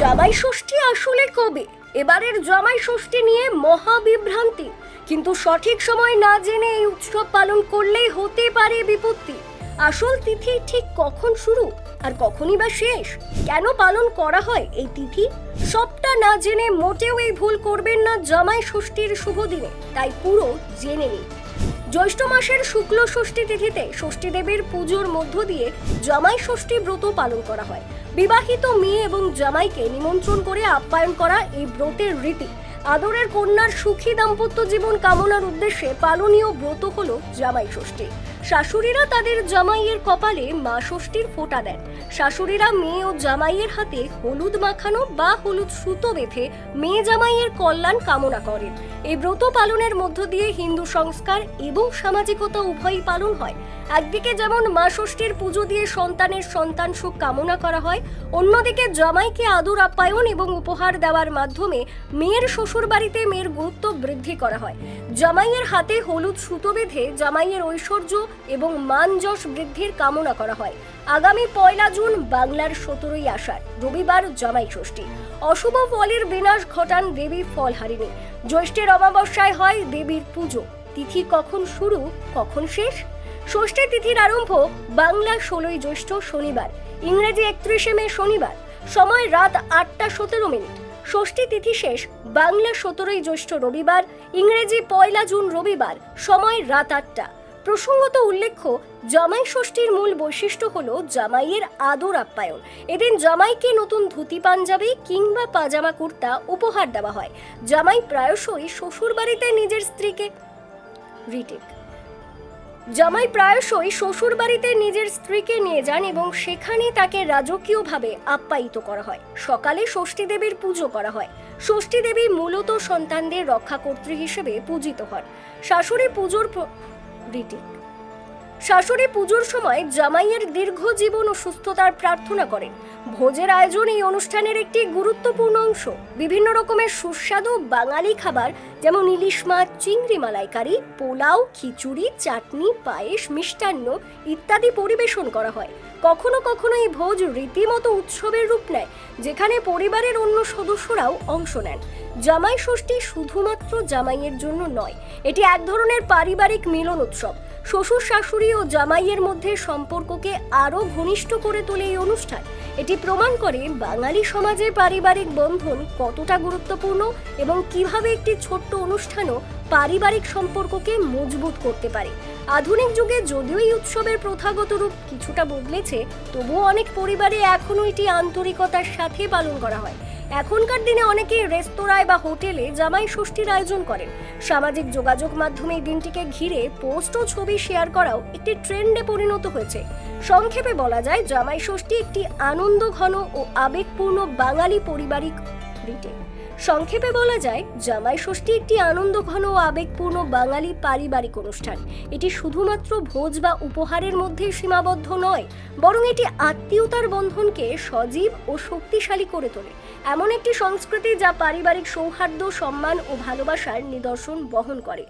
জামাই ষষ্ঠী আসলে কবে। এবারের জামাই ষষ্ঠী নিয়ে মহাবিভ্রান্তি। কিন্তু সঠিক সময় না জেনে এই উৎসব পালন করলেই হতে পারে বিপত্তি। আসল তিথি ঠিক কখন শুরু? আর কখনই বা শেষ? কেন পালন করা হয় এই তিথি? সবটা না জেনে মোটেও এই ভুল করবেন না জামাই ষষ্ঠীর শুভ দিনে। তাই পুরো জেনে নিন। জ্যৈষ্ঠ মাসের শুক্ল ষষ্ঠী তিথিতে ষষ্ঠী দেবীর পুজোর মধ্য দিয়ে জামাই ষষ্ঠী ব্রত পালন করা হয়। বিবাহিত মেয়ে এবং জামাইকে নিমন্ত্রণ করে আপ্যায়ন করা এই ব্রতের রীতি। আদরের কন্যার সুখী দাম্পত্য জীবন কামনার উদ্দেশ্যে পালনীয় ব্রত হল জামাই ষষ্ঠী। শাশুড়িরা তাদের জামাইয়ের কপালে মা ষষ্ঠীর ফোঁটা দেন। শাশুড়িরা মেয়ে ও জামাইয়ের হাতে হলুদ মাখানো বা হলুদ সুতো বেঁধে মেয়ে জামাইয়ের কল্যাণ কামনা করেন। এই ব্রত পালনের মধ্য দিয়ে হিন্দু সংস্কার এবং সামাজিকতা উভয়ই পালন হয়। একদিকে যেমন মা ষষ্ঠীর পুজো দিয়ে সন্তানের সন্তান সুখ কামনা করা হয়, অন্যদিকে জামাইকে আদর, আপ্যায়ন এবং উপহার দেওয়ার মাধ্যমে মেয়ের শ্বশুর বাড়িতে মেয়ের গুরুত্ব বৃদ্ধি করা হয়। জামাইয়ের হাতে হলুদ সুতো বেঁধে জামাইয়ের ঐশ্বর্য এবং মান যশ বৃদ্ধির কামনা করা হয়। আগামী পয়লা জুন বাংলার সতেরোই আষাঢ়, রবিবার জামাই ষষ্ঠী। অশুভ ফলের বিনাশ ঘটান দেবী ফলহারিণী। জ্যৈষ্ঠের অমাবস্যায় হয় দেবীর পুজো। তিথি কখন শুরু, কখন শেষ? ষষ্ঠী তিথির আরম্ভ বাংলা ষোলোই জ্যৈষ্ঠ শনিবার, ইংরেজি একত্রিশে মে শনিবার। সময় রাত আটটা সতেরো মিনিট। ষষ্ঠী তিথি শেষ বাংলা সতেরোই জ্যৈষ্ঠ রবিবার, ইংরেজি পয়লা জুন রবিবার। সময় রাত আটটা। প্রসঙ্গত উল্লেখ্য, জামাই ষষ্ঠীর মূল বৈশিষ্ট্য হল জামাইয়ের আদর আপ্যায়ন। এদিন জামাইকে নতুন ধুতি, পাঞ্জাবি কিংবা পাজামা, কুর্তা উপহার দেওয়া হয়। জামাই প্রায়শই শ্বশুর বাড়িতে নিজের স্ত্রীকে রিটেক। জামাই প্রায়শই শ্বশুর বাড়িতে নিজের স্ত্রীকে নিয়ে যান এবং সেখানে তাকে রাজকীয়ভাবে আপ্যায়িত করা হয়। সকালে ষষ্ঠী দেবীর পুজো করা হয়। ষষ্ঠী দেবী মূলত সন্তানদের রক্ষাকর্ত্রী হিসেবে পূজিত হন। শাশুড়ি পুজোর রিটিক শাশুড়ি পুজোর সময় জামাইয়ের দীর্ঘ জীবন ও সুস্থতার প্রার্থনা করেন। ভোজের আয়োজন এই অনুষ্ঠানের একটি গুরুত্বপূর্ণ অংশ। বিভিন্ন রকমের সুস্বাদু বাঙালি খাবার যেমন ইলিশ মাছ, চিংড়ি মালাইকারি, পোলাও, খিচুড়ি, চাটনি, পায়েস, মিষ্টান্ন ইত্যাদি পরিবেশন করা হয়। কখনো কখনো এই ভোজ রীতিমতো উৎসবের রূপ নেয়, যেখানে পরিবারের অন্য সদস্যরাও অংশ নেন। জামাই ষষ্ঠী শুধুমাত্র জামাইয়ের জন্য নয়, এটি এক ধরনের পারিবারিক মিলন উৎসব। শ্বশুর শাশুড়ি ও জামাইয়ের মধ্যে সম্পর্ককে আরও ঘনিষ্ঠ করে তোলে এই অনুষ্ঠান। এটি প্রমাণ করে বাঙালি সমাজে পারিবারিক বন্ধন কতটা গুরুত্বপূর্ণ এবং কীভাবে একটি ছোট্ট অনুষ্ঠানও পারিবারিক সম্পর্ককে মজবুত করতে পারে। আধুনিক যুগে যদিও এই উৎসবের প্রথাগত রূপ কিছুটা বদলেছে, তবুও অনেক পরিবারে এখনও এটি আন্তরিকতার সাথে পালন করা হয়। এখনকার দিনে অনেকে রেস্তোরাঁয় বা হোটেলে জামাই ষষ্ঠীর আয়োজন করেন। সামাজিক যোগাযোগ মাধ্যমে দিনটিকে ঘিরে পোস্ট ও ছবি শেয়ার করাও একটি ট্রেন্ডে পরিণত হয়েছে। সংক্ষেপে বলা যায়, জামাই ষষ্ঠী একটি আনন্দ ঘন ও আবেগপূর্ণ বাঙালি পারিবারিক রীতি সংক্ষেপে বলা যায়, জামাই ষষ্ঠী একটি আনন্দ ঘন ও আবেগপূর্ণ বাঙালি পারিবারিক অনুষ্ঠান। এটি শুধুমাত্র ভোজ বা উপহারের মধ্যে সীমাবদ্ধ নয়, বরং এটি আত্মীয়তার বন্ধনকে সজীব ও শক্তিশালী করে তোলে। এমন একটি সংস্কৃতি যা পারিবারিক সৌহার্দ্য, সম্মান ও ভালোবাসার নিদর্শন বহন করে।